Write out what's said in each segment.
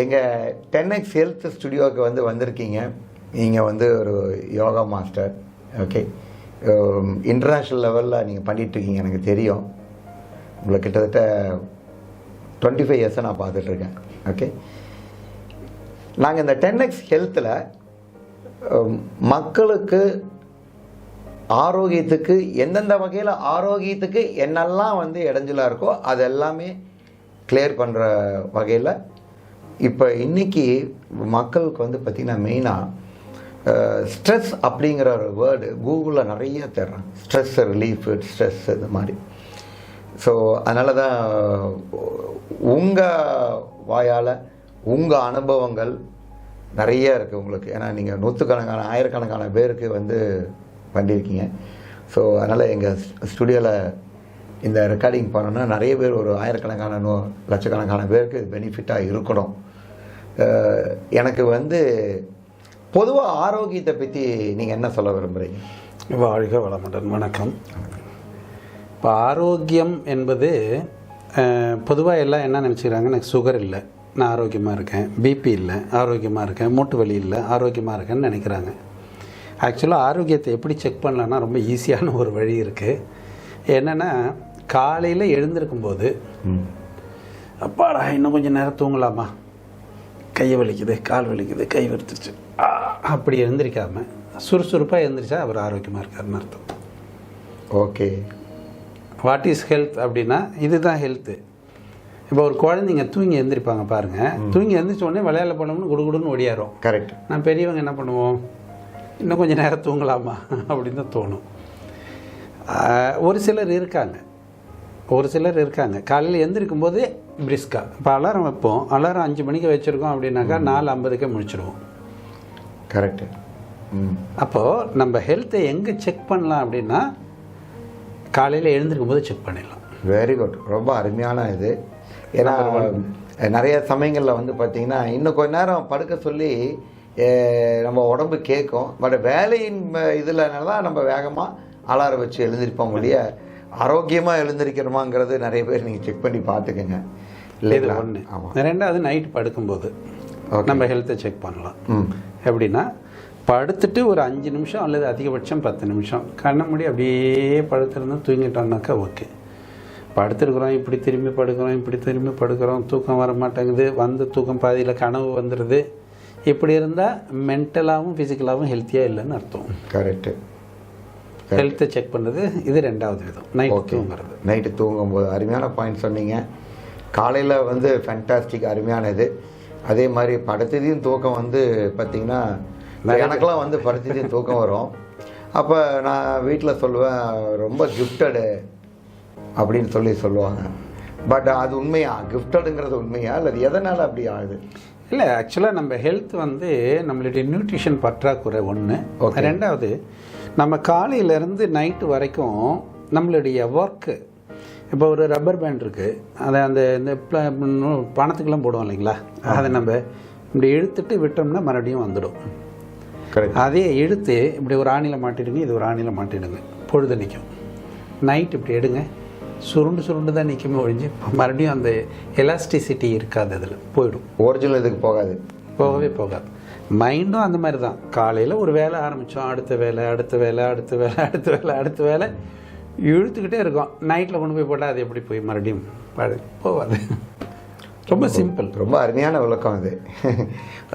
எங்கள் ten X health ஸ்டுடியோவுக்கு வந்து வந்திருக்கீங்க. நீங்கள் வந்து ஒரு யோகா மாஸ்டர் ஓகே இன்டர்நேஷ்னல் லெவலில் நீங்கள் பண்ணிகிட்ருக்கீங்க எனக்கு தெரியும். உங்களை கிட்டத்தட்ட டுவெண்ட்டி ஃபைவ் இயர்ஸாக நான் பார்த்துட்ருக்கேன் ஓகே நாங்கள் இந்த டென் எக்ஸ் ஹெல்த்தில் மக்களுக்கு ஆரோக்கியத்துக்கு எந்தெந்த வகையில் ஆரோக்கியத்துக்கு என்னெல்லாம் வந்து இடைஞ்சலாக இருக்கோ அது எல்லாமே கிளியர் பண்ணுற வகையில் இப்போ இன்னைக்கு மக்களுக்கு வந்து பார்த்திங்கன்னா மெயினாக ஸ்ட்ரெஸ் அப்படிங்கிற ஒரு வேர்டு கூகுளில் நிறைய தர்றான் ஸ்ட்ரெஸ் ரிலீஃப் ஸ்ட்ரெஸ் இது மாதிரி. ஸோ அதனால தான் உங்கள் வாயால் உங்கள் அனுபவங்கள் நிறைய இருக்குது உங்களுக்கு. ஏன்னா நீங்கள் நூற்றுக்கணக்கான ஆயிரக்கணக்கான பேருக்கு வந்து பண்ணியிருக்கீங்க ஸோ அதனால் எங்கள் ஸ்டுடியோவில் இந்த ரெக்கார்டிங் பண்ணோன்னா நிறைய பேர் ஒரு ஆயிரக்கணக்கான நூ லட்சக்கணக்கான பேருக்கு பெனிஃபிட்டாக இருக்கணும். எனக்கு வந்து பொதுவாக ஆரோக்கியத்தை பற்றி நீங்கள் என்ன சொல்ல விரும்புகிறீங்க வாழ்க வளமுடன். வணக்கம். இப்போ ஆரோக்கியம் என்பது பொதுவாக எல்லாம் என்ன நினச்சிக்கிறாங்க எனக்கு சுகர் இல்லை நான் ஆரோக்கியமாக இருக்கேன். பிபி இல்லை ஆரோக்கியமாக இருக்கேன். மூட்டு வலி இல்லை ஆரோக்கியமாக இருக்கேன்னு நினைக்கிறாங்க. ஆக்சுவலாக ஆரோக்கியத்தை எப்படி செக் பண்ணலான்னா ரொம்ப ஈஸியான ஒரு வழி இருக்குது என்னென்னா காலையில் எழுந்திருக்கும் போது அப்பாடா இன்னும் கொஞ்சம் நேரம் தூங்கலாமா? கையை வலிக்குது கால் வலிக்குது கை வலித்துருச்சு ஆ, அப்படி எழுந்திரிக்காம சுறுசுறுப்பாக எழுந்திரிச்சா அவர் ஆரோக்கியமாக இருக்காருன்னு அர்த்தம். ஓகே. வாட் இஸ் ஹெல்த் அப்படின்னா இதுதான் ஹெல்த்து இப்போ ஒரு குழந்தைங்க தூங்கி எழுந்திரிப்பாங்க பாருங்கள் தூங்கி எழுந்திரிச்ச உடனே விளையாட போனோம்னு குடுகுடுன்னு ஓடியாரும். கரெக்ட் நான் பெரியவங்க என்ன பண்ணுவோம்? இன்னும் கொஞ்சம் நேரம் தூங்கலாமா? அப்படின்னு தான் தோணும். ஒரு சிலர் இருக்காங்க. ஒரு சிலர் இருக்காங்க. காலையில் எந்திரிக்கும் போதே பிரிஸ்கா. இப்போ அலாரம் வைப்போம். அலாரம் அஞ்சு மணிக்கு வச்சுருக்கோம் அப்படின்னாக்கா நாலு ஐம்பதுக்கே முடிச்சிடுவோம் கரெக்டு. ம். அப்போது நம்ம ஹெல்த்தை எங்கே செக் பண்ணலாம் அப்படின்னா காலையில் எழுந்திருக்கும் போது செக் பண்ணிடலாம். வெரி குட் ரொம்ப அருமையான இது. ஏன்னா நிறைய சமயங்களில் வந்து பார்த்தீங்கன்னா இன்னும் கொஞ்ச நேரம் படுக்க சொல்லி நம்ம உடம்பு கேட்கும். பட் வேலையின் இதில்னால தான் நம்ம வேகமாக அலாரம் வச்சு எழுந்திருப்போம் ஒழிய ஆரோக்கியமாக எழுந்திருக்கிறோமாங்கிறது நிறைய பேர் நீங்கள் செக் பண்ணி பார்த்துக்கங்க. இது ஒன்று ரெண்டாவது நைட் படுக்கும்போது. நம்ம ஹெல்த்தை செக் பண்ணலாம். எப்படின்னா படுத்துட்டு ஒரு அஞ்சு நிமிஷம் அல்லது அதிகபட்சம் பத்து நிமிஷம் கண்ணை மூடி அப்படியே படுத்திருந்தா தூங்கிட்டோம்னாக்கா ஓகே படுத்துருக்குறோம் இப்படி திரும்பி படுக்கிறோம் இப்படி திரும்பி படுக்கிறோம் தூக்கம் வர மாட்டேங்குது வந்து தூக்கம் பாதியில் கனவு வந்துடுது இப்படி இருந்தால் மென்டலாகவும் ஃபிசிக்கலாகவும் ஹெல்த்தியாக இல்லைன்னு அர்த்தம். கரெக்டு ஹெல்த்தை செக் பண்ணுறது இது ரெண்டாவது விதம். நைட் தூங்குறது. நைட்டு தூங்கும்போது அருமையான பாயிண்ட் சொன்னீங்க. காலையில் வந்து ஃபேண்டாஸ்டிக் அருமையானது. அதே மாதிரி படுத்ததையும் தூக்கம் வந்து பார்த்திங்கன்னா எனக்கெல்லாம் வந்து படுத்ததையும் தூக்கம் வரும். அப்போ நான் வீட்டில் சொல்லுவேன் ரொம்ப கிஃப்டடு அப்படின்னு சொல்லி சொல்லுவாங்க. பட் அது உண்மையா? கிஃப்டடுங்கிறது உண்மையா? இல்லை எதனால் அப்படி ஆகுது? இல்லை ஆக்சுவலாக நம்ம ஹெல்த் வந்து நம்மளுடைய நியூட்ரிஷன் பற்றாக்குறை ஒன்று. ரெண்டாவது நம்ம காலையிலேருந்து நைட்டு வரைக்கும் நம்மளுடைய ஒர்க்கு இப்போ ஒரு ரப்பர் பேண்ட் இருக்குது அதை அந்த இந்த பணத்துக்கெல்லாம் போடுவோம் இல்லைங்களா? அதை நம்ம இப்படி இழுத்துட்டு விட்டோம்னா மறுபடியும் வந்துடும். அதே இழுத்து இப்படி ஒரு ஆணில மாட்டிடுங்க இது ஒரு ஆணில மாட்டிடுங்க. பொழுது நிற்கும். நைட் இப்படி எடுங்க. சுருண்டு சுருண்டு தான் நிற்குமே ஒழிஞ்சு மறுபடியும் அந்த எலாஸ்டிசிட்டி இருக்காது அதில். போயிடும். ஒரிஜினல் இதுக்கு போகாது. போகவே போகாது. மைண்டும் அந்த மாதிரி தான். காலையில் ஒரு வேலை ஆரம்பித்தோம் அடுத்த வேலை அடுத்த வேலை அடுத்த வேலை அடுத்த வேலை அடுத்த வேலை. இழுத்துக்கிட்டே இருக்கோம். நைட்டில் கொண்டு போய் போட்டால் அது எப்படி போய் மறுபடியும் படு போகாது ரொம்ப சிம்பிள் ரொம்ப அருமையான விளக்கம் இது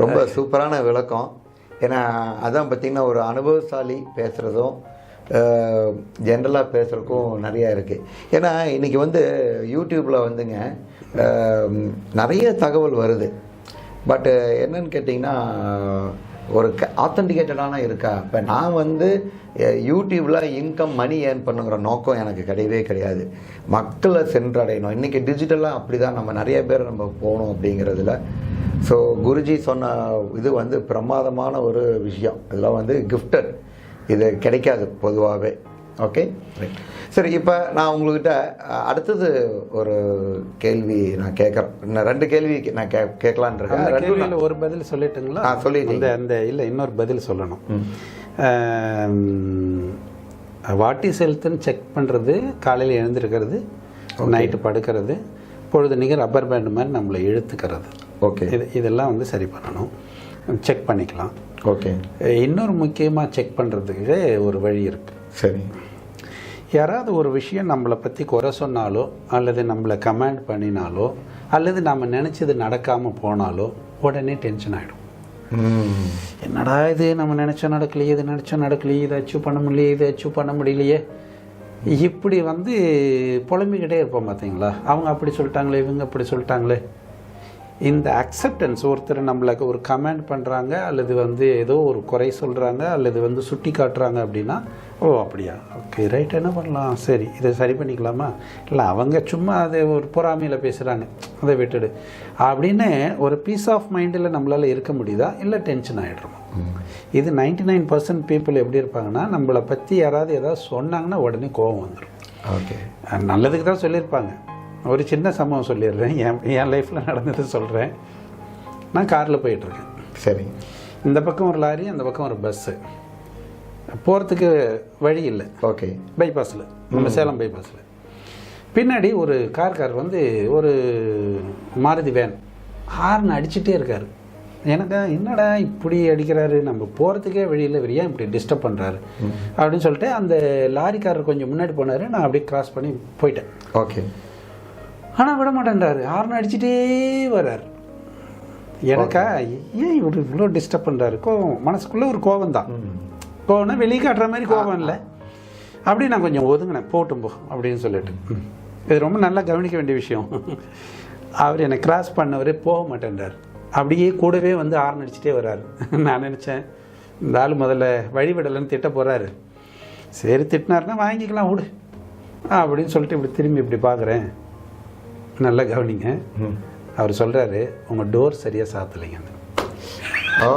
ரொம்ப சூப்பரான விளக்கம். ஏன்னா அதான் பார்த்திங்கன்னா ஒரு அனுபவசாலி பேசுகிறதும் ஜென்ரலாக பேசுகிறதுக்கும் நிறையா இருக்குது ஏன்னா இன்றைக்கி வந்து யூடியூப்பில் வந்துங்க நிறைய தகவல் வருது. பட்டு என்னன்னு கேட்டிங்கன்னா ஒரு ஆத்தன்டிகேட்டடான இருக்கா? இப்போ நான் வந்து யூடியூப்பில் இன்கம் மணி ஏர்ன் பண்ணுங்கிற நோக்கம் எனக்கு கிடையவே கிடையாது. மக்களை சென்றடையணும். இன்றைக்கி டிஜிட்டலாக அப்படி தான் நம்ம நிறைய பேர் நம்ம போகணும் அப்படிங்கிறதுல. ஸோ குருஜி சொன்ன இது வந்து பிரமாதமான ஒரு விஷயம். இதெல்லாம் வந்து கிஃப்டட் இது கிடைக்காது பொதுவாகவே. ஓகே சரி இப்போ நான் உங்கள்கிட்ட அடுத்தது ஒரு கேள்வி நான் கேட்குறேன். இன்னும் ரெண்டு கேள்வி நான் கே கேட்கலான் இருக்கேன். ஒரு பதில் சொல்லட்டுங்களா. அந்த அந்த இல்லை இன்னொரு பதில் சொல்லணும். வாட் இஸ் செக் பண்ணுறது காலையில் எழுந்திருக்கிறது நைட்டு படுக்கிறது பொழுது நீங்கள் ரப்பர் பேண்ட் மாதிரி நம்மளை இழுத்துக்கிறது. ஓகே இது இதெல்லாம் வந்து சரி பண்ணணும். செக் பண்ணிக்கலாம். ஓகே இன்னொரு முக்கியமாக செக் பண்ணுறதுக்கு ஒரு வழி இருக்குது சரி. யாராவது ஒரு விஷயம் நம்மளை பற்றி குறை சொன்னாலோ அல்லது நம்மளை கமெண்ட் பண்ணினாலோ அல்லது நாம் நினச்சது நடக்காமல் போனாலோ உடனே டென்ஷன் ஆகிடும் என்னடா இது? நம்ம நினச்சா நடக்கலையே இது நினச்சா நடக்கலையே இதை அச்சீவ் பண்ண முடியலையே இதை அச்சீவ் பண்ண முடியலையே. இப்படி வந்து புலம்பிக்கிட்டே இருப்போம் பார்த்தீங்களா? அவங்க அப்படி சொல்லிட்டாங்களே இவங்க அப்படி சொல்லிட்டாங்களே. இந்த அக்செப்டன்ஸ் ஒருத்தர் நம்மளுக்கு ஒரு கமெண்ட் பண்ணுறாங்க அல்லது வந்து ஏதோ ஒரு குறை சொல்கிறாங்க அல்லது வந்து சுட்டி காட்டுறாங்க அப்படின்னா ஓ அப்படியா? ஓகே ரைட் என்ன பண்ணலாம்? சரி இதை சரி பண்ணிக்கலாமா? இல்லை அவங்க சும்மா அதை ஒரு பொறாமையில் பேசுகிறாங்க அதை விட்டுடு. அப்படின்னு ஒரு பீஸ் ஆஃப் மைண்டில் நம்மளால் இருக்க முடியுதா? இல்லை டென்ஷன் ஆகிடுறோம் இது 99% நைன் பர்சன்ட் பீப்புள் எப்படி இருப்பாங்கன்னா நம்மளை பற்றி யாராவது ஏதாவது சொன்னாங்கன்னா உடனே கோபம் வந்துடும் ஓகே நல்லதுக்கு தான் சொல்லியிருப்பாங்க. ஒரு சின்ன சம்பவம் சொல்லிடுறேன். என் என் லைஃப்பில் நடந்தது சொல்கிறேன் நான் காரில் போயிட்டுருக்கேன் சரி. இந்த பக்கம் ஒரு லாரி அந்த பக்கம் ஒரு பஸ்ஸு போகிறதுக்கு வழி இல்லை. ஓகே பைபாஸில் நம்ம சேலம் பைபாஸில் பின்னாடி ஒரு கார்கார் வந்து ஒரு மாருதி வேன் ஹார்ன் அடிச்சிட்டே இருக்கார். எனக்கு என்னடா இப்படி அடிக்கிறாரு? நம்ம போகிறதுக்கே வழியில் இவர் ஏன் இப்படி டிஸ்டர்ப் பண்ணுறாரு அப்படின்னு சொல்லிட்டு அந்த லாரிக்காரர் கொஞ்சம் முன்னாடி போனார். நான் அப்படியே கிராஸ் பண்ணி போயிட்டேன். ஓகே ஆனால் விட மாட்டேன்றாரு. ஹார்ன் அடிச்சிட்டே வர்றார். எனக்கா ஏன் இவர் இவ்வளோ டிஸ்டர்ப் பண்ணுறாரு கோவம் மனசுக்குள்ளே ஒரு கோவம் தான் கோவம்னா வெளியே காட்டுற மாதிரி கோவம் இல்லை. அப்படி நான் கொஞ்சம் ஒதுங்கினேன். போட்டும் போ அப்படின்னு சொல்லிட்டு. இது ரொம்ப நல்லா கவனிக்க வேண்டிய விஷயம். அவர் என்னை கிராஸ் பண்ணவர் போக மாட்டேன்றார். அப்படியே கூடவே வந்து ஹார்ன் அடிச்சிட்டே வர்றாரு. நான் நினச்சேன் இந்த ஆள் முதல்ல வழிவிடலைன்னு திட்ட போகிறாரு சரி திட்டினாருன்னா வாங்கிக்கலாம் விடு. அப்படின்னு சொல்லிட்டு இப்படி திரும்பி இப்படி பார்க்குறேன் நல்லா கவனிங்க. அவர் சொல்கிறாரு உங்கள் டோர் சரியாக சாத்தலைங்கன்னு ஓ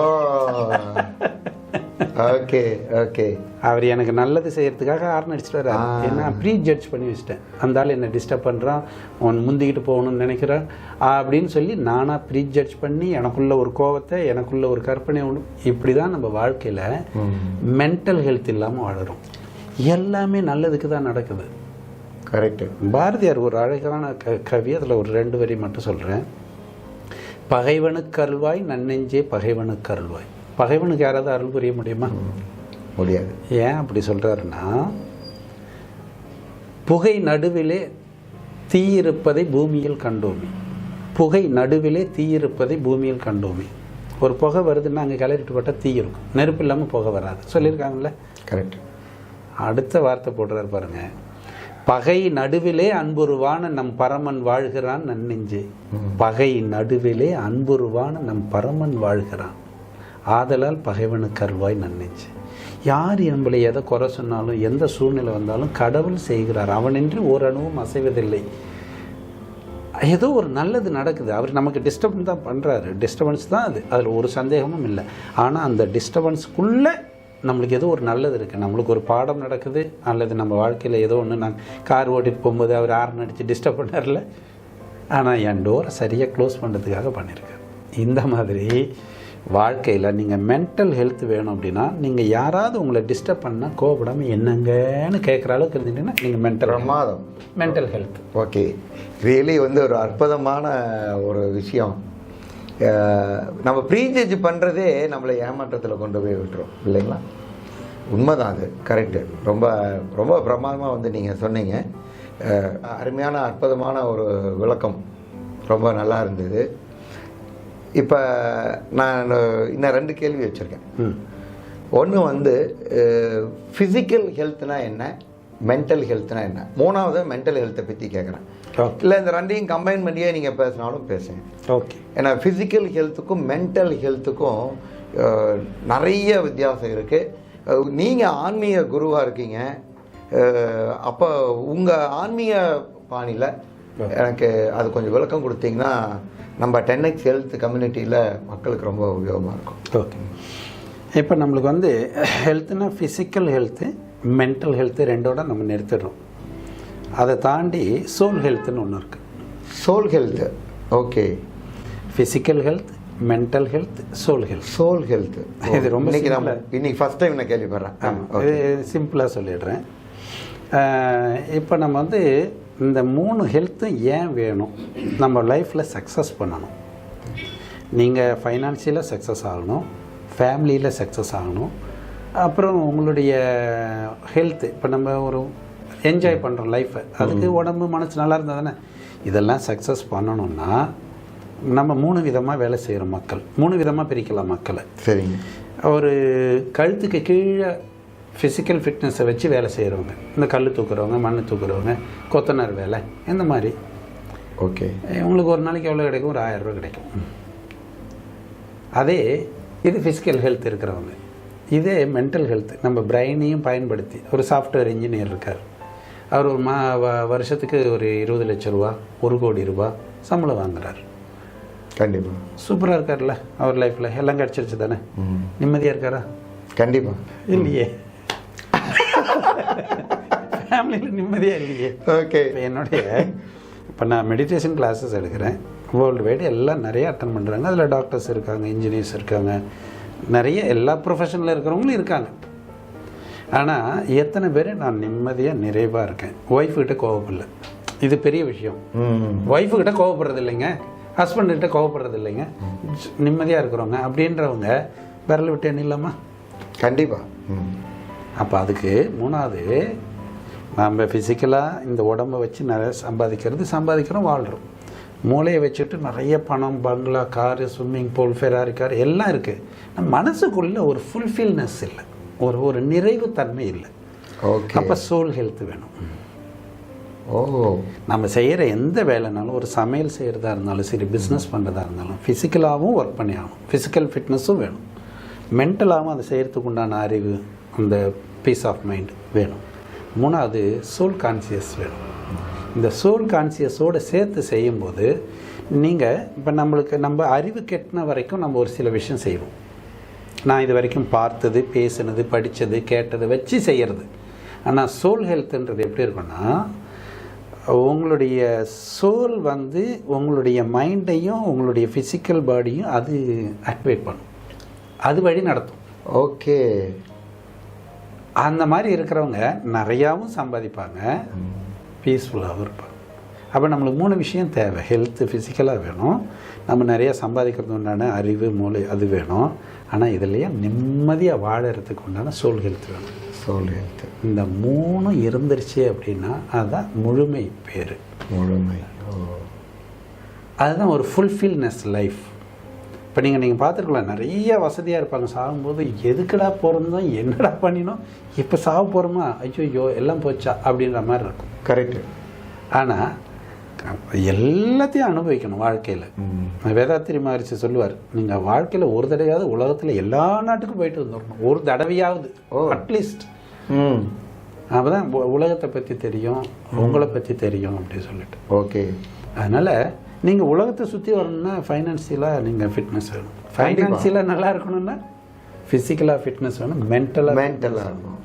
ஓகே ஓகே. அவர் எனக்கு நல்லது செய்யறதுக்காக ஹார்ன் அடிச்சிட்டு வர்றாரு. ஏன்னா ப்ரீ ஜட்ஜ் பண்ணி வச்சிட்டேன். அந்த ஆள் என்னை டிஸ்டர்ப் பண்ணுறான் அவன் முந்திக்கிட்டு போகணும்னு நினைக்கிறான். அப்படின்னு சொல்லி நானாக ப்ரீ ஜட்ஜ் பண்ணி எனக்குள்ள ஒரு கோவத்தை எனக்குள்ள ஒரு கற்பனை உண்டு. இப்படி தான் நம்ம வாழ்க்கையில் மென்டல் ஹெல்த் இல்லாமல் வாழறோம். எல்லாமே நல்லதுக்கு தான் நடக்குது. கரெக்டு பாரதியார் ஒரு அழகான க கவி அதில் ஒரு ரெண்டு வரி மட்டும் சொல்கிறேன் பகைவனுக்கு அருள்வாய் நன்னெஞ்சே பகைவனுக்கு அருள்வாய். பகைவனுக்கு யாராவது அருள் புரிய முடியுமா? முடியாது. ஏன் அப்படி சொல்கிறாருன்னா புகை நடுவிலே தீயிருப்பதை பூமியில் கண்டோமே. புகை நடுவிலே தீயிருப்பதை பூமியில் கண்டோமே. ஒரு புகை வருதுன்னா அங்கே கிளறிட்டு போட்டால் தீ இருக்கும். நெருப்பு இல்லாமல் புகை வராது. சொல்லியிருக்காங்கல்ல? கரெக்ட் அடுத்த வார்த்தை போடுறாரு பாருங்க. பகை நடுவிலே அன்புருவான நம் பரமன் வாழ்கிறான் நன்னெஞ்சே பகை நடுவிலே அன்புருவான நம் பரமன் வாழ்கிறான். ஆதலால் பகைவனுக்கு கருவாய் நன்னிச்சு. யார் நம்மளை எதை குறை சொன்னாலும் எந்த சூழ்நிலை வந்தாலும் கடவுள் செய்கிறார். அவனின்றி ஓரணுவும் அசைவதில்லை. ஏதோ ஒரு நல்லது நடக்குது. அவர் நமக்கு டிஸ்டர்பன்ஸ் தான் பண்ணுறாரு டிஸ்டர்பன்ஸ் தான் அது. அதில் ஒரு சந்தேகமும் இல்லை. ஆனால் அந்த டிஸ்டர்பன்ஸ்க்குள்ளே நம்மளுக்கு ஏதோ ஒரு நல்லது இருக்குது நம்மளுக்கு ஒரு பாடம் நடக்குது. அல்லது நம்ம வாழ்க்கையில் ஏதோ ஒன்று நான் கார் ஓட்டிட்டு போகும்போது அவர் ஆர்ன் அடித்து டிஸ்டர்ப் பண்ணார்ல. ஆனால் என் டோரை சரியாக க்ளோஸ் பண்ணுறதுக்காக பண்ணியிருக்காரு இந்த மாதிரி வாழ்க்கையில் நீங்கள் மென்டல் ஹெல்த் வேணும் அப்படின்னா நீங்கள் யாராவது உங்களை டிஸ்டர்ப் பண்ணால் கோவப்படாமல் என்னங்கன்னு கேட்குற அளவுக்கு இருந்துட்டீங்கன்னா நீங்கள் மென்டல் பிரமாதம். மென்டல் ஹெல்த் ஓகே ரியலி வந்து ஒரு அற்புதமான ஒரு விஷயம். நம்ம ப்ரீஜட்ஜ் பண்ணுறதே நம்மளை ஏமாற்றத்தில் கொண்டு போய் விட்டுரும் இல்லைங்களா? உண்மைதான் அது. கரெக்டு ரொம்ப ரொம்ப பிரமாதமாக வந்து நீங்கள் சொன்னீங்க. அருமையான அற்புதமான ஒரு விளக்கம். ரொம்ப நல்லா இருந்தது. இப்போ நான் இன்னும் ரெண்டு கேள்வி வச்சுருக்கேன். ஒன்று வந்து ஃபிசிக்கல் ஹெல்த்னா என்ன? மென்டல் ஹெல்த்னா என்ன? மூணாவது மென்டல் ஹெல்த்தை பற்றி கேட்குறேன் இல்லை இந்த ரெண்டையும் கம்பைன் பண்ணியே நீங்கள் பேசினாலும் பேசுங்க. ஓகே. ஏன்னா ஃபிசிக்கல் ஹெல்த்துக்கும் மென்டல் ஹெல்த்துக்கும் நிறைய வித்தியாசம் இருக்குது நீங்கள் ஆன்மீக குருவாக இருக்கீங்க. அப்போ உங்கள் ஆன்மீக பாணியில் எனக்கு அது கொஞ்சம் விளக்கம் கொடுத்தீங்கன்னா நம்ம டென் எக்ஸ் ஹெல்த் கம்யூனிட்டியில் மக்களுக்கு ரொம்ப உபயோகமாக இருக்கும். ஓகே இப்போ நம்மளுக்கு வந்து ஹெல்த்னா ஃபிசிக்கல் ஹெல்த்து மென்டல் ஹெல்த்து ரெண்டோட நம்ம நிறுத்திடுறோம். அதை தாண்டி சோல் ஹெல்த்துன்னு ஒன்று இருக்குது soul health okay physical health mental health soul health soul health இது ரொம்ப இன்னைக்கு simple. இன்னைக்கு ஃபர்ஸ்ட் டைம் நான் கேள்விப்படுறேன். ஆமாம் இது சிம்பிளாக சொல்லிடுறேன். இப்போ நம்ம வந்து இந்த மூணு ஹெல்த்தும் ஏன் வேணும்? நம்ம லைஃப்பில் சக்ஸஸ் பண்ணணும். நீங்கள் ஃபைனான்சியலாக சக்ஸஸ் ஆகணும். ஃபேமிலியில் சக்ஸஸ் ஆகணும். அப்புறம் உங்களுடைய ஹெல்த்து இப்போ நம்ம ஒரு என்ஜாய் பண்ணுறோம் லைஃப்பை அதுக்கு உடம்பு மனசு நல்லா இருந்தால் தானே? இதெல்லாம் சக்ஸஸ் பண்ணணும்னா நம்ம மூணு விதமாக வேலை செய்கிற மக்கள் மூணு விதமாக பிரிக்கலாம் மக்களை. சரிங்க. ஒரு கழுத்துக்கு கீழே ஃபிசிக்கல் ஃபிட்னஸை வச்சு வேலை செய்கிறவங்க இந்த கல் தூக்குறவங்க மண் தூக்குறவங்க கொத்தனார் வேலை இந்த மாதிரி. ஓகே. உங்களுக்கு ஒரு நாளைக்கு எவ்வளோ கிடைக்கும்? ஒரு ஆயிரம் ரூபாய் கிடைக்கும். அதே இது ஃபிசிக்கல் ஹெல்த் இருக்கிறவங்க. இதே மென்டல் ஹெல்த் நம்ம பிரெயினையும் பயன்படுத்தி ஒரு சாஃப்ட்வேர் இன்ஜினியர் இருக்கார். அவர் ஒரு மா வருஷத்துக்கு ஒரு இருபது லட்ச ரூபா ஒரு கோடி ரூபா சம்பளம் வாங்குறார். கண்டிப்பாக சூப்பராக இருக்கார்ல அவர் லைஃப்பில் எல்லாம் கிடச்சிருச்சு தானே? நிம்மதியாக இருக்காரா? கண்டிப்பாக இல்லையே. ஃபேமிலியில் நிம்மதியாக இல்லையே. ஓகே இப்போ என்னுடைய இப்போ நான் மெடிடேஷன் கிளாஸஸ் எடுக்கிறேன். வேர்ல்டு வைடு எல்லாம் நிறைய அட்டன் பண்ணுறாங்க அதில் டாக்டர்ஸ் இருக்காங்க இன்ஜினியர்ஸ் இருக்காங்க. நிறைய எல்லா ப்ரொஃபஷனில் இருக்கிறவங்களும் இருக்காங்க. ஆனால் எத்தனை பேர் நான் நிம்மதியாக நிறைவாக இருக்கேன்? ஒய்ஃப்கிட்ட கோவப்படல. இது பெரிய விஷயம். ஒய்ஃபுக்கிட்ட கோவப்படுறது இல்லைங்க. ஹஸ்பண்ட்கிட்ட கோவப்படுறது இல்லைங்க. நிம்மதியாக இருக்கிறவங்க அப்படின்றவங்க விரல் விட்டு எண்ணில்லாமா கண்டிப்பாக ம். அப்போ அதுக்கு மூணாவது நம்ம ஃபிசிக்கலாக இந்த உடம்பை வச்சு நிறைய சம்பாதிக்கிறது சம்பாதிக்கிறோம் வாழ்கிறோம் மூளையை வச்சுட்டு நிறைய பணம் பங்களா car swimming pool Ferrari car எல்லாம் இருக்குது நம்ம மனசுக்குள்ளே ஒரு ஃபுல்ஃபில்னஸ் இல்லை. ஒரு ஒரு நிறைவு தன்மை இல்லை. ஓகே அப்போ சோல் ஹெல்த் வேணும். ஓ. நம்ம செய்கிற எந்த வேலைனாலும் ஒரு சமையல் செய்கிறதா இருந்தாலும் சரி பிஸ்னஸ் பண்ணுறதா இருந்தாலும் ஃபிசிக்கலாகவும் ஒர்க் பண்ணி ஆகணும். ஃபிசிக்கல் ஃபிட்னஸும் வேணும். மென்டலாகவும் அதை செய்கிறதுக்கு உண்டான அறிவு அந்த பீஸ் ஆஃப் மைண்ட் வேணும். மூணாவது சோல் கான்சியஸ் வேணும். இந்த சோல் கான்சியஸோடு சேர்த்து செய்யும்போது நீங்கள் இப்போ நம்மளுக்கு நம்ம அறிவு கெட்டின வரைக்கும் நம்ம ஒரு சில விஷயம் செய்வோம். நான் இது வரைக்கும் பார்த்தது பேசினது படித்தது கேட்டது வச்சு செய்கிறது ஆனால் சோல் ஹெல்த்துன்றது எப்படி இருக்குன்னா உங்களுடைய சோல் வந்து உங்களுடைய மைண்டையும் உங்களுடைய ஃபிசிக்கல் பாடியும் அது ஆக்டிவேட் பண்ணும். அது வழி நடத்தும். ஓகே அந்த மாதிரி இருக்கிறவங்க நிறையாவும் சம்பாதிப்பாங்க. பீஸ்ஃபுல்லாகவும் இருப்பாங்க. அப்போ நம்மளுக்கு மூணு விஷயம் தேவை. ஹெல்த்து ஃபிசிக்கலாக வேணும். நம்ம நிறைய சம்பாதிக்கிறது உண்டான அறிவு மூளை அது வேணும். ஆனால் இதுலேயே நிம்மதியாக வாழறதுக்கு உண்டான சோல் ஹெல்த் வேணும். சோல் ஹெல்த் இந்த மூணும் இருந்துருச்சு அப்படின்னா அதுதான் முழுமை பேர். முழுமை. அதுதான் ஒரு ஃபுல்ஃபில்னஸ் லைஃப் இப்போ நீங்கள் நீங்கள் பார்த்துருக்கலாம் நிறைய வசதியாக இருப்பாங்க. சாகும்போது எதுக்குடா பிறந்தோம் என்னடா பண்ணினோம்? இப்போ சாக போகிறோமா ஐயோ எல்லாம் போச்சா? அப்படின்ற மாதிரி இருக்கும். கரெக்டு ஆனால் எல்லாத்தையும் அனுபவிக்கணும் வாழ்க்கையில். வேதாத்திரி மகரிஷி சொல்லுவார் நீங்கள் வாழ்க்கையில் ஒரு தடவையாவது உலகத்தில் எல்லா நாட்டுக்கும் போயிட்டு வந்துடணும் ஒரு தடவையாவது ஓ. அட்லீஸ்ட் அப்போ தான் உலகத்தை பற்றி தெரியும் உங்களை பற்றி தெரியும் அப்படின்னு சொல்லிட்டு. ஓகே. அதனால் நீங்கள் உலகத்தை சுற்றி வரணும்னா ஃபைனான்சியலாக நீங்கள் ஃபிட்னஸ் வேணும். ஃபைனான்சியலாக நல்லா இருக்கணும்னா ஃபிசிக்கலாக ஃபிட்னஸ் வேணும் மென்டலாக மென்டலாக இருக்கும்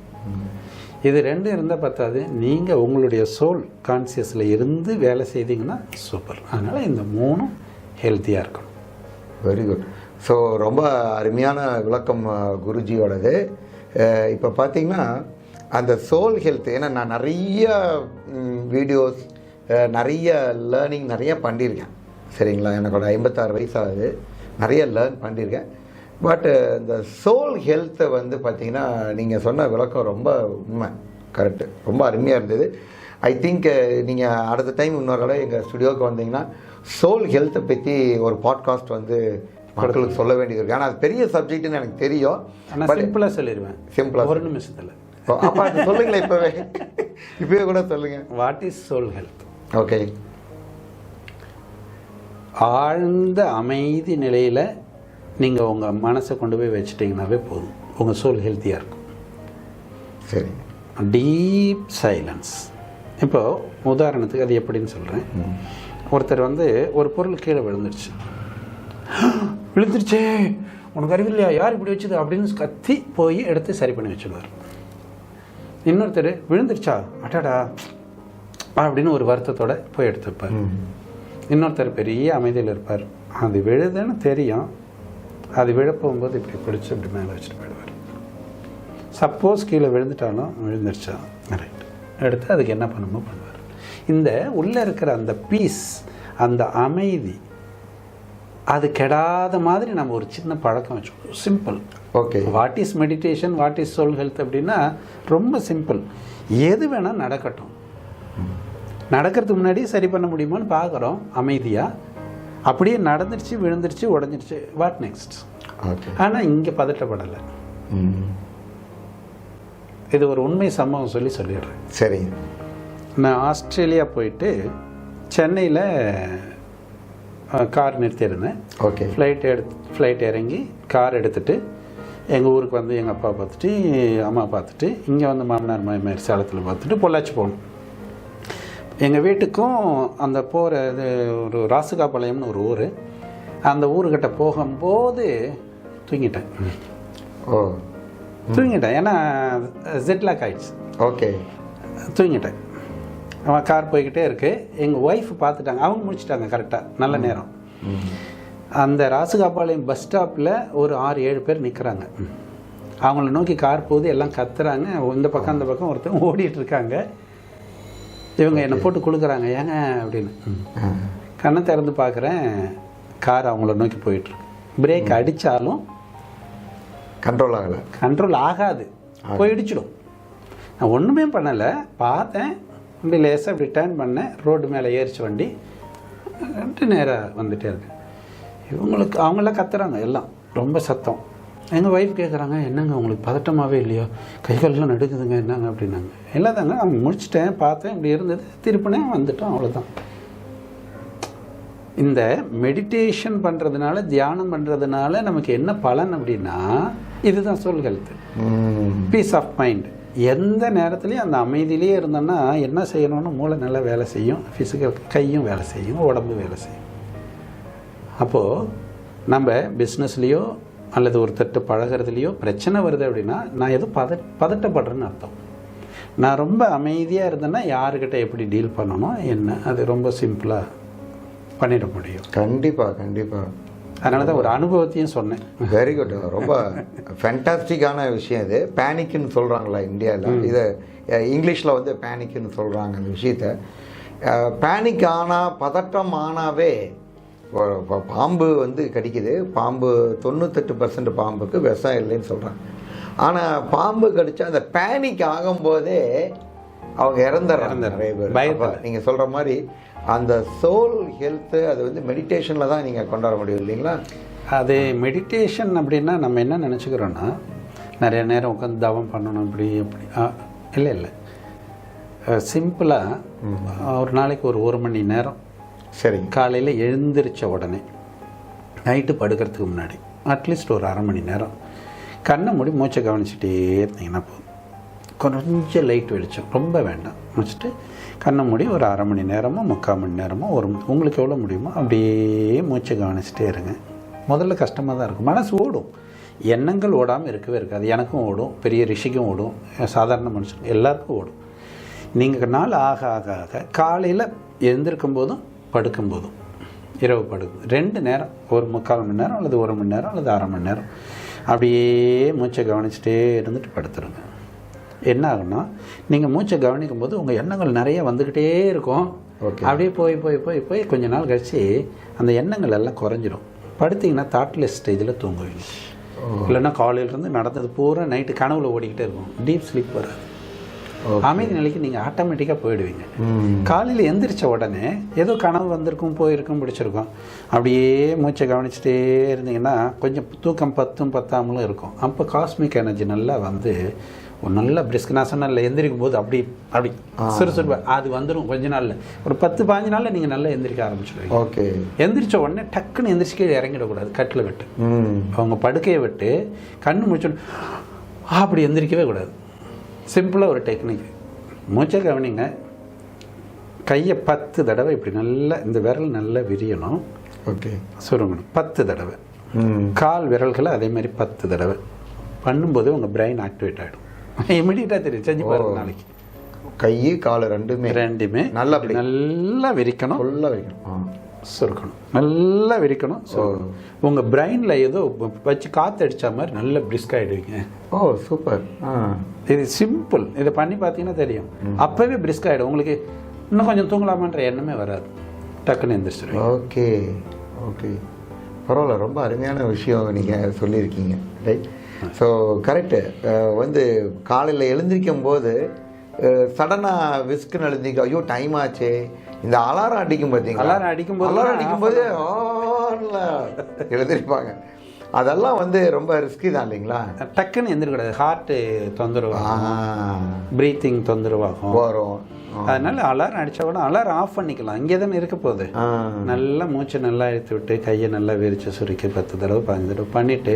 இது ரெண்டும் இருந்தால் பத்தாது. நீங்கள் உங்களுடைய சோல் கான்சியஸில் இருந்து வேலை செய்தீங்கன்னா சூப்பர் அதனால் இந்த மூணும் ஹெல்த்தியாக இருக்கணும். வெரி குட் ஸோ ரொம்ப அருமையான விளக்கம் குருஜியோடது. இப்போ பார்த்தீங்கன்னா அந்த சோல் ஹெல்த் ஏன்னா நான் நிறைய வீடியோஸ் நிறைய லேர்னிங் நிறைய பண்ணியிருக்கேன் சரிங்களா? எனக்கோட ஐம்பத்தாறு வயசு ஆகுது நிறைய லேர்ன் பண்ணியிருக்கேன் பட் இந்த சோல் ஹெல்த்தை வந்து பார்த்தீங்கன்னா நீங்கள் சொன்ன விளக்கம் ரொம்ப உண்மை. கரெக்டு ரொம்ப அருமையாக இருந்தது. ஐ திங்க் நீங்கள் அடுத்த டைம் இன்னொரு தடவை எங்கள் ஸ்டுடியோவுக்கு வந்தீங்கன்னா சோல் ஹெல்த்தை பற்றி ஒரு பாட்காஸ்ட் வந்து மக்களுக்கு சொல்ல வேண்டியது இருக்கு. ஆனால் அது பெரிய சப்ஜெக்ட்னு எனக்கு தெரியும். ஆனால் சிம்பிளாக சொல்லிடுவேன் Simple-ஆ ஒரு நிமிஷத்தில். அப்போ அது சொல்லுங்களேன் இப்போவே. இப்போவே கூட சொல்லுங்கள் what is soul health okay. ஆழ்ந்த அமைதி நிலையில் நீங்கள் உங்கள் மனசை கொண்டு போய் வச்சிட்டிங்கனாவே போதும். உங்கள் சோல் ஹெல்த்தியாக இருக்கும். சரி. டீப் சைலன்ஸ் இப்போ உதாரணத்துக்கு அது எப்படின்னு சொல்கிறேன் ஒருத்தர் வந்து ஒரு பொருள் கீழே விழுந்துருச்சு. விழுந்துருச்சே! உனக்கு அறிவு இல்லையா? யார் இப்படி வச்சது? அப்படின்னு கத்தி போய் எடுத்து சரி பண்ணி வச்சுடுவார். இன்னொருத்தர் விழுந்துருச்சா? அடாடா! அப்படின்னு ஒரு வருத்தத்தோட போய் எடுத்து வைப்பார் இன்னொருத்தர் பெரிய அமைதியில் இருப்பார். அது விழுதுன்னு தெரியும். அது விழ போகும்போது இப்படி பிடிச்சி இப்படி மேலே வச்சுட்டு போயிடுவார். சப்போஸ் கீழே விழுந்துட்டாலும் விழுந்துருச்சா? ரைட் எடுத்து அதுக்கு என்ன பண்ணணுமோ பண்ணுவார். இந்த உள்ளே இருக்கிற அந்த பீஸ் அந்த அமைதி அது கெடாத மாதிரி நம்ம ஒரு சின்ன பழக்கம் வச்சுக்கணும். Simple okay what is meditation what is soul health அப்படின்னா ரொம்ப சிம்பிள் எது வேணால் நடக்கட்டும். நடக்கிறதுக்கு முன்னாடி சரி பண்ண முடியுமான்னு பார்க்குறோம் அமைதியாக அப்படியே நடந்துருச்சு விழுந்துருச்சு உடஞ்சிருச்சு. வாட் நெக்ஸ்ட் ஓகே ஆனால் இங்கே பதட்டப்படலை. இது ஒரு உண்மை சம்பவம் சொல்லி சொல்லிடுறேன். சரிங்க நான் ஆஸ்திரேலியா போயிட்டு சென்னையில் கார் நிறுத்தியிருந்தேன். ஓகே ஃப்ளைட் எடுத்து ஃப்ளைட் இறங்கி கார் எடுத்துட்டு எங்கள் ஊருக்கு வந்து எங்கள் அப்பா பார்த்துட்டு அம்மா பார்த்துட்டு இங்கே வந்து மாமனார் மாமியார் சேலத்தில் பார்த்துட்டு பொள்ளாச்சி போகணும் எங்கள் வீட்டுக்கும் அந்த போகிற இது ஒரு ராசுகாபாளையம்னு ஒரு ஊர். அந்த ஊருக்கிட்ட போகும்போது தூங்கிட்டேன். ஓ. தூங்கிட்டேன். ஏன்னா ஜெட்லாக் ஆயிடுச்சு. ஓகே. தூங்கிட்டேன். அவன் கார் போய்கிட்டே இருக்கு. எங்கள் ஒய்ஃப் பார்த்துட்டாங்க. அவங்க முடிச்சிட்டாங்க கரெக்டாக நல்ல நேரம். அந்த ராசுகாபாளையம் பஸ் ஸ்டாப்பில் ஒரு ஆறு ஏழு பேர் நிற்கிறாங்க அவங்கள நோக்கி கார் போகுது. எல்லாம் கத்துறாங்க. இந்த பக்கம் அந்த பக்கம் ஒருத்தவங்க ஓடிட்டு இருக்காங்க. இவங்க என்னை போட்டு கொடுக்குறாங்க ஏங்க அப்படின்னு. கண்ணை திறந்து பார்க்குறேன். கார் அவங்கள நோக்கி போயிட்டுருக்கு. பிரேக் அடித்தாலும் கண்ட்ரோல் ஆகலை. கண்ட்ரோல் ஆகாது. போய் இடிச்சிடும். நான் ஒன்றுமே பண்ணலை. பார்த்தேன். இப்படி லேசாக இப்படி டேர்ன் பண்ணேன். ரோடு மேலே ஏறிச்சு வண்டி. நேராக வந்துட்டே இருக்கேன் இவங்களுக்கு அவங்களாம் கத்துறாங்க எல்லாம். ரொம்ப சத்தம். எங்கள் ஒய்ஃப் கேட்குறாங்க என்னங்க உங்களுக்கு பதட்டமாகவே இல்லையோ? கை கால்லாம் நடுக்குதுங்க என்னங்க? அப்படின்னாங்க. இல்லை தாங்க அவங்க முடிச்சிட்டேன் பார்த்தேன் இப்படி இருந்தது திருப்பினேன் வந்துட்டோம் அவ்வளோதான் இந்த மெடிடேஷன் பண்ணுறதுனால தியானம் பண்ணுறதுனால நமக்கு என்ன பலன் அப்படின்னா இதுதான் சொல் பீஸ் ஆஃப் மைண்ட் எந்த நேரத்துலையும் அந்த அமைதியிலேயே இருந்தோம்னா என்ன செய்யணும்னு மூளை நல்லா வேலை செய்யும் ஃபிசிக்கல் கையும் வேலை செய்யும் உடம்பு வேலை செய்யும். அப்போது நம்ம பிஸ்னஸ்லேயோ அல்லது ஒருத்தட்டு பழகிறதுலையோ பிரச்சனை வருது அப்படின்னா நான் எதுவும் பத பதட்டப்படுறேன்னு அர்த்தம். நான் ரொம்ப அமைதியாக இருந்தேன்னா யாருக்கிட்ட எப்படி டீல் பண்ணணும் என்ன அது ரொம்ப சிம்பிளாக பண்ணிட முடியும். கண்டிப்பாக கண்டிப்பாக அதனால தான் ஒரு அனுபவத்தையும் சொன்னேன். வெரி குட் ரொம்ப ஃபேண்டாஸ்டிக்கான விஷயம் இது. பேனிக்னு சொல்கிறாங்களா இந்தியாவில் இதை இங்கிலீஷில் வந்து பேனிக்னு சொல்கிறாங்க அந்த விஷயத்த. பேனிக் ஆனால் பதட்டம் ஆனாவே பாம்பு வந்து கடிக்குது. பாம்பு தொண்ணூத்தெட்டு பர்சன்ட் பாம்புக்கு விஷம் இல்லைன்னு சொல்கிறாங்க ஆனால் பாம்பு கடிச்சா அந்த பேனிக் ஆகும்போதே அவங்க இறந்துடுறாங்க. நிறைய பேர். பயத்துல. அப்ப நீங்க சொல்ற மாதிரி அந்த சோல் ஹெல்த்து அது வந்து மெடிடேஷனில் தான் நீங்கள் கொண்டாட முடியும் இல்லைங்களா? அது மெடிடேஷன் அப்படின்னா நம்ம என்ன நினச்சிக்கிறோன்னா நிறைய நேரம் உட்காந்து தவம் பண்ணணும் அப்படி ஆ, இல்லை இல்லை. சிம்பிளாக ஒரு நாளைக்கு ஒரு ஒரு மணி நேரம் சரிங்க. காலையில் எழுந்திரிச்ச உடனே நைட்டு படுக்கிறதுக்கு முன்னாடி அட்லீஸ்ட் ஒரு அரை மணி நேரம் கண்ணை மூடி மூச்சை கவனிச்சிட்டே இருந்தீங்கன்னா போதும். கொஞ்சம் லைட் வெளிச்சம் ரொம்ப வேண்டாம். முடிச்சுட்டு கண்ணை மூடி ஒரு அரை மணி நேரமோ முக்கால் மணி நேரமோ ஒரு உங்களுக்கு எவ்வளோ முடியுமோ அப்படியே மூச்சை கவனிச்சிட்டே இருங்க. முதல்ல கஷ்டமாக தான் இருக்கும். மனசு ஓடும். எண்ணங்கள் ஓடாமல் இருக்கவே இருக்காது. எனக்கும் ஓடும் பெரிய ரிஷிக்கும் ஓடும் சாதாரண மனுஷனுக்கும் எல்லாருக்கும் ஓடும். நீங்கள் நாள் ஆக ஆக ஆக காலையில் எழுந்திருக்கும் போதும் படுக்கும் போதும் இரவு படுக்கும் ரெண்டு நேரம் ஒரு முக்கால் மணி நேரம் அல்லது ஒரு மணி நேரம் அல்லது அரை மணி நேரம் அப்படியே மூச்சை கவனிச்சிட்டே இருந்துட்டு படுத்துருங்க. என்ன ஆகும்னா நீங்கள் மூச்சை கவனிக்கும் போது உங்கள் எண்ணங்கள் நிறைய வந்துக்கிட்டே இருக்கும். Okay. அப்படியே போய் போய் போய் போய் கொஞ்ச நாள் கழிச்சு அந்த எண்ணங்கள் எல்லாம் குறைஞ்சிரும். படுத்தீங்கன்னா தாட்லெஸ் ஸ்டேஜில் தூங்குவீங்க. இல்லைன்னா காலையிலேருந்து நடந்தது பூரா நைட்டு கனவுல ஓடிக்கிட்டே இருக்கும். டீப் ஸ்லீப் வராது. அமைதி நிலைக்கு நீங்கள் ஆட்டோமேட்டிக்காக போயிடுவீங்க. காலையில் எந்திரிச்ச உடனே ஏதோ கனவு வந்திருக்கும் போயிருக்கும் பிடிச்சிருக்கும். அப்படியே மூச்சை கவனிச்சுட்டே இருந்தீங்கன்னா கொஞ்சம் தூக்கம் பத்தும் பத்தாமலும் இருக்கும். அப்போ காஸ்மிக் எனர்ஜி நல்லா வந்து ஒரு நல்ல பிரிஸ்க் நான் எந்திரிக்கும் போது அப்படி அப்படி சுறுசுறுப்பு அது வந்துடும் கொஞ்ச நாளில். ஒரு பத்து பாஞ்சு நாளில் நீங்கள் நல்லா எந்திரிக்க ஆரம்பிச்சிடுவீங்க ஓகே. எந்திரிச்ச உடனே டக்குன்னு எந்திரிச்சு கீழே இறங்கிடக்கூடாது கட்டில் விட்டு. அவங்க படுக்கையை விட்டு கண்ணு முடிச்சோன்னு அப்படி எந்திரிக்கவே கூடாது. சிம்பிளாக ஒரு டெக்னிக் மூச்சை கவனிங்க. கையை பத்து தடவை இப்படி நல்லா இந்த விரல் நல்லா விரியணும். ஓகே சுருங்கணும். பத்து தடவை. கால் விரல்களை அதே மாதிரி பத்து தடவை. பண்ணும்போது உங்கள் பிரெயின் ஆக்டிவேட் ஆகிடும் இமிடியட்டாக தெரியும். செஞ்சு பாருங்க நாளைக்கு. கை கால் ரெண்டுமே. ரெண்டுமே. நல்லா நல்லா விரிக்கணும். ஃபுல்லாக வைக்கணும் ஆ. சுருக்கணும். நல்லா விரிக்கணும். ஸோ உங்கள் பிரெயினில் ஏதோ வச்சு காற்று அடிச்ச மாதிரி நல்ல பிரிஸ்க் ஆகிடுவீங்க ஓ சூப்பர். இது சிம்பிள் இதை பண்ணி பார்த்தீங்கன்னா தெரியும். அப்போவே பிரிஸ்க் ஆகிடும் உங்களுக்கு இன்னும் கொஞ்சம் தூங்கலாமான்ற எண்ணமே வராது. டக்குன்னு எந்திரிச்சிருவீங்க. ஓகே. ஓகே. பரவாயில்ல. ரொம்ப அருமையான விஷயம் நீங்கள் சொல்லியிருக்கீங்க. ரைட் ஸோ கரெக்டு வந்து காலையில் எழுந்திரிக்கும் போது சடனாக விஸ்க்குன்னு எழுந்திரிக்க ஐயோ டைம் ஆச்சே. இந்த அலாரம் அடிக்கும் பார்த்தீங்களா அலாரம் அடிக்கும்போது அலாரம் அடிக்கும்போது ஆன்ல எழுந்திருப்பாங்க அதெல்லாம் வந்து ரொம்ப ரிஸ்கி தான் இல்லைங்களா? டக்குன்னு எந்திரக்கூடாது ஹார்ட்டு தொந்தரவு ஆ, ப்ரீத்திங் தொந்தரவாகும் வரும். அதனால அலாரம் அடிச்சா கூட அலாரம் ஆஃப் பண்ணிக்கலாம். இங்கே தானே இருக்க போகுது. நல்லா மூச்சை நல்லா இழுத்து விட்டு கையை நல்லா விரிச்சு சுருக்கி பத்து தடவை பதினஞ்சு தடவை பண்ணிவிட்டு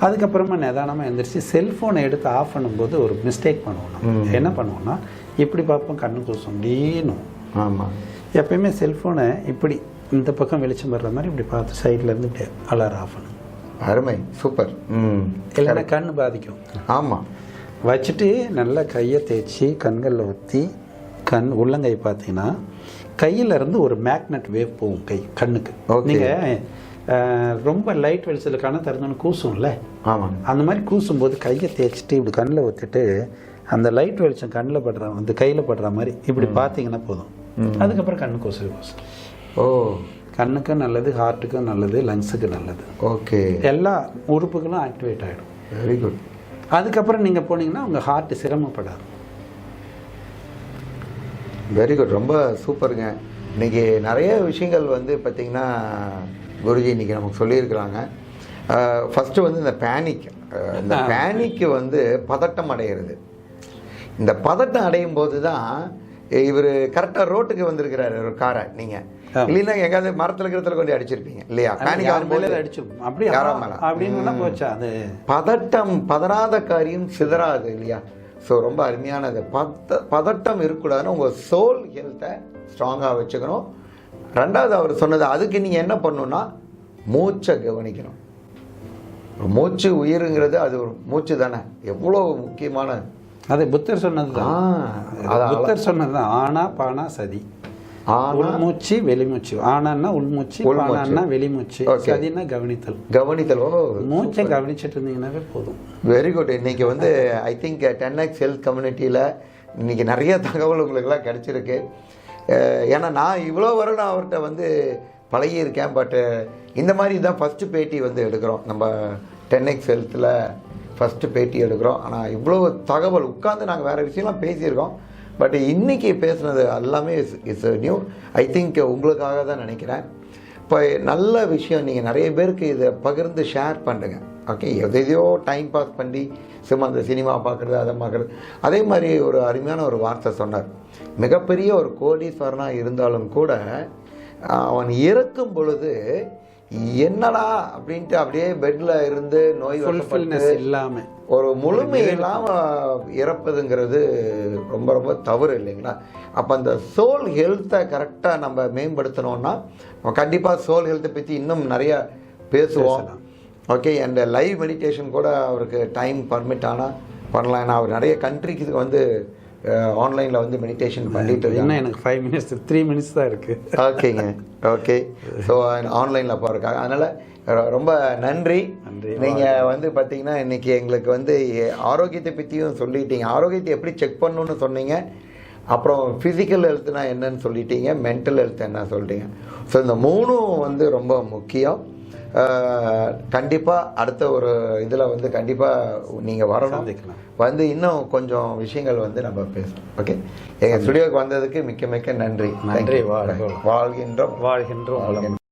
அதுக்கப்புறமா நிதானமாக எந்திரிச்சு செல்ஃபோனை எடுத்து ஆஃப் பண்ணும்போது ஒரு மிஸ்டேக் பண்ணுவோம். என்ன பண்ணுவோம்னா இப்படி பார்ப்போம் கண்ணு கூசும் அப்படின்னு ஆமா. எப்பயுமே செல்ஃபோனை இப்படி இந்த பக்கம் வெளிச்சம் வர்ற மாதிரி இப்படி பார்த்து சைடில் இருந்து இப்படி அலாரம் ஆஃப் பண்ணும் அருமை சூப்பர் ம் இல்லைன்னா கண்ணு பாதிக்கும். ஆமாம் வச்சுட்டு நல்லா கையை தேய்ச்சி கண்களில் ஊற்றி கண் உள்ளங்கை பார்த்தீங்கன்னா கையில இருந்து ஒரு மேக்னெட் வேவ் போகும் கை கண்ணுக்கு. நீங்கள் ரொம்ப லைட் வெளிச்சத்தில் கண்ணை திறந்தோன்னு கூசும்ல? ஆமாம் அந்த மாதிரி கூசும்போது கையை தேய்ச்சிட்டு இப்படி கண்ணில் ஊற்றிட்டு அந்த லைட் வெளிச்சம் கண்ணில் படுற அந்த கையில் படுற மாதிரி இப்படி பார்த்தீங்கன்னா போதும். அதுக்கப்புறம் கண்ணு கூசு கூசும் ஓ. கண்ணுக்கும் நல்லது ஹார்ட்டுக்கும் நல்லது லங்ஸுக்கு நல்லது. ஓகே. எல்லா உறுப்புகளும் ஆக்டிவேட் ஆகிடும் வெரி குட் அதுக்கப்புறம் நீங்கள் போனீங்கன்னா உங்கள் ஹார்ட் சிரமப்படாது. வெரி குட் ரொம்ப சூப்பருங்க இன்னைக்கு நிறைய விஷயங்கள் வந்து பார்த்திங்கன்னா குருஜி இன்னைக்கு நமக்கு சொல்லியிருக்கிறாங்க. ஃபஸ்ட்டு வந்து இந்த பேனிக் இந்த பேனிக்கு வந்து பதட்டம் அடையிறது. இந்த பதட்டம் அடையும் போது தான் இவர் கரெக்டாக ரோட்டுக்கு வந்திருக்கிறாரு ஒரு காரை நீங்கள் இல்லைன்னா எங்காவது மரத்தில் இருக்கிறதுல கொஞ்சம் அடிச்சிருப்பீங்க. இல்லையா? பேனிக் ஆகும்போது. யாரோ மேல. அப்படின்னு போச்சா அது? பதட்டம் பதறாத காரியம் சிதறாது இல்லையா? ஸோ ரொம்ப அருமையானது. பத பதட்டம் இருக்கக்கூடாதுன்னு உங்கள் சோல் ஹெல்த்தை ஸ்ட்ராங்காக வச்சுக்கணும். ரெண்டாவது அவர் சொன்னது அதுக்கு நீங்கள் என்ன பண்ணணும்னா மூச்சை கவனிக்கணும். மூச்சு உயிருங்கிறது அது ஒரு மூச்சு தானே எவ்வளோ முக்கியமான அது புத்தர் சொன்னதுதான். ஆ, அது புத்தர் சொன்னதுதான். ஆனா பானா சதி. உள்மூச்சு வெளிமூச்சு. ஆனான்னா உள்மூச்சு. பானான்னா வெளிமூச்சு. சதின்னா கவனித்தல். கவனித்தல். ஓ மூச்சை கவனிச்சிட்டு இருந்தீங்கன்னாவே போதும். வெரி குட் இன்னைக்கு வந்து I think ten X health கம்யூனிட்டியில் இன்னைக்கு நிறைய தகவல் உங்களுக்கெல்லாம் கிடைச்சிருக்கு. அஹ் ஏன்னா நான் இவ்வளோ வருடம் அவர்கிட்ட வந்து பழகியிருக்கேன் பட்டு இந்த மாதிரி தான் ஃபஸ்ட்டு பேட்டி வந்து எடுக்கிறோம். நம்ம டென் எக்ஸ் ஹெல்த்தில் ஃபஸ்ட்டு பேட்டி எடுக்கிறோம். ஆனால் இவ்வளோ தகவல் உட்காந்து நாங்கள் வேறு விஷயம்லாம் பேசியிருக்கோம். பட் இன்றைக்கி பேசுனது எல்லாமே is is new I think உங்களுக்காக தான் நினைக்கிறேன். இப்போ நல்ல விஷயம் நீங்கள் நிறைய பேருக்கு இதை பகிர்ந்து ஷேர் பண்ணுங்கள் ஓகே எதையோ டைம் பாஸ் பண்ணி சும்மா அந்த சினிமா பார்க்குறது அதை பார்க்குறது. அதே மாதிரி ஒரு அருமையான ஒரு வார்த்தை சொன்னார். மிகப்பெரிய ஒரு கோடீஸ்வரனாக இருந்தாலும் கூட அவன் இறக்கும் பொழுது என்னடா அப்படின்ட்டு அப்படியே பெட்டில் இருந்து நோய் இல்லாம. ஒரு முழுமை இல்லாமல் இறப்பதுங்கிறது ரொம்ப ரொம்ப தவறு இல்லைங்களா? அப்போ அந்த சோல் ஹெல்த்தை கரெக்டாக நம்ம மேம்படுத்தணும்னா கண்டிப்பாக சோல் ஹெல்த்தை பற்றி இன்னும் நிறைய பேசுவோம். ஓகே அண்ட் லைவ் மெடிடேஷன் கூட அவருக்கு டைம் பர்மிட் ஆனால் பண்ணலாம். ஏன்னா அவர் நிறைய கண்ட்ரிக்கு வந்து ஆன்லைனில் வந்து மெடிடேஷன் பண்ணிட்டு இருக்காங்க. இன்னும் எனக்கு ஃபைவ் மினிட்ஸ் த்ரீ மினிட்ஸ் தான் இருக்கு. ஓகேங்க ஓகே ஸோ ஆன்லைனில் போகிறக்காக அதனால் ரொம்ப நன்றி. நன்றி. நீங்கள் வந்து பார்த்தீங்கன்னா இன்னைக்கு எங்களுக்கு வந்து ஆரோக்கியத்தை பற்றியும் சொல்லிட்டீங்க. ஆரோக்கியத்தை எப்படி செக் பண்ணணும்னு சொன்னீங்க. அப்புறம் ஃபிசிக்கல் ஹெல்த்னா என்னன்னு சொல்லிட்டீங்க. மென்டல் ஹெல்த் என்ன சொல்லிட்டீங்க ஸோ இந்த மூணும் வந்து ரொம்ப முக்கியம். கண்டிப்பாக அடுத்த ஒரு இதில் வந்து கண்டிப்பாக நீங்கள் வரணும். வந்து இன்னும் கொஞ்சம் விஷயங்கள் வந்து நம்ம பேசணும். ஓகே எங்கள் ஸ்டுடியோக்கு வந்ததுக்கு மிக்க மிக்க நன்றி. நன்றி. வாழ்கின்றோம். வாழ்கின்றோம்.